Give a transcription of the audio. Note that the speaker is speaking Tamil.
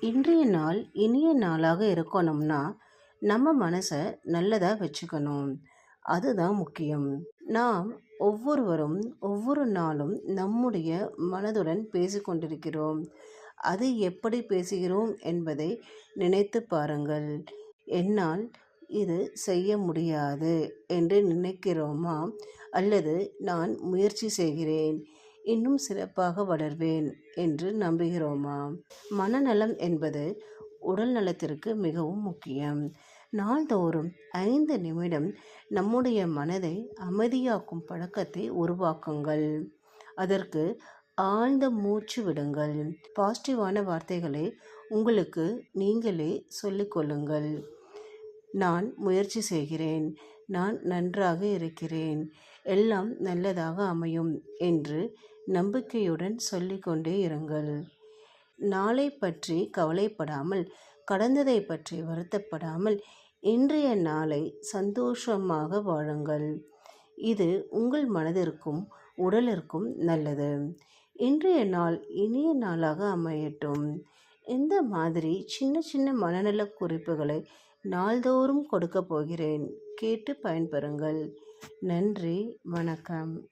இன்றைய நாள் இனிய நாளாக இருக்கணும்னா நம்ம மனசை நல்லதாக வச்சுக்கணும். அதுதான் முக்கியம். நாம் ஒவ்வொருவரும் ஒவ்வொரு நாளும் நம்முடைய மனதுடன் பேசிக்கொண்டிருக்கிறோம். அது எப்படி பேசுகிறோம் என்பதை நினைத்து பாருங்கள். என்னால் இது செய்ய முடியாது என்று நினைக்கிறோமா? அல்லது நான் முயற்சி செய்கிறேன். இன்னும் சிறப்பாக வளர்வேன் என்று நம்புகிறோமா? மனநலம் என்பது உடல் நலத்திற்கு மிகவும் முக்கியம். நாள்தோறும் ஐந்து நிமிடம் நம்முடைய மனதை அமைதியாக்கும் பழக்கத்தை உருவாக்குங்கள். அதற்கு ஆழ்ந்த மூச்சு விடுங்கள். பாசிட்டிவான வார்த்தைகளை உங்களுக்கு நீங்களே சொல்லிக்கொள்ளுங்கள் நான் முயற்சி செய்கிறேன். நான் நன்றாக இருக்கிறேன். எல்லாம் நல்லதாக அமையும் என்று நம்பிக்கையுடன் சொல்லிக்கொண்டே இருங்கள். நாளை பற்றி கவலைப்படாமல் கடந்ததை பற்றி வருத்தப்படாமல் இன்றைய நாளை சந்தோஷமாக வாழுங்கள். இது உங்கள் மனதிற்கும் உடலிற்கும் நல்லது. இன்றைய நாள் இனிய நாளாக அமையட்டும். இந்த மாதிரி சின்ன சின்ன மனநல குறிப்புகளை நாள்தோறும் கொடுக்க போகிறேன். கேட்டு பயன்பெறுங்கள். நன்றி. வணக்கம்.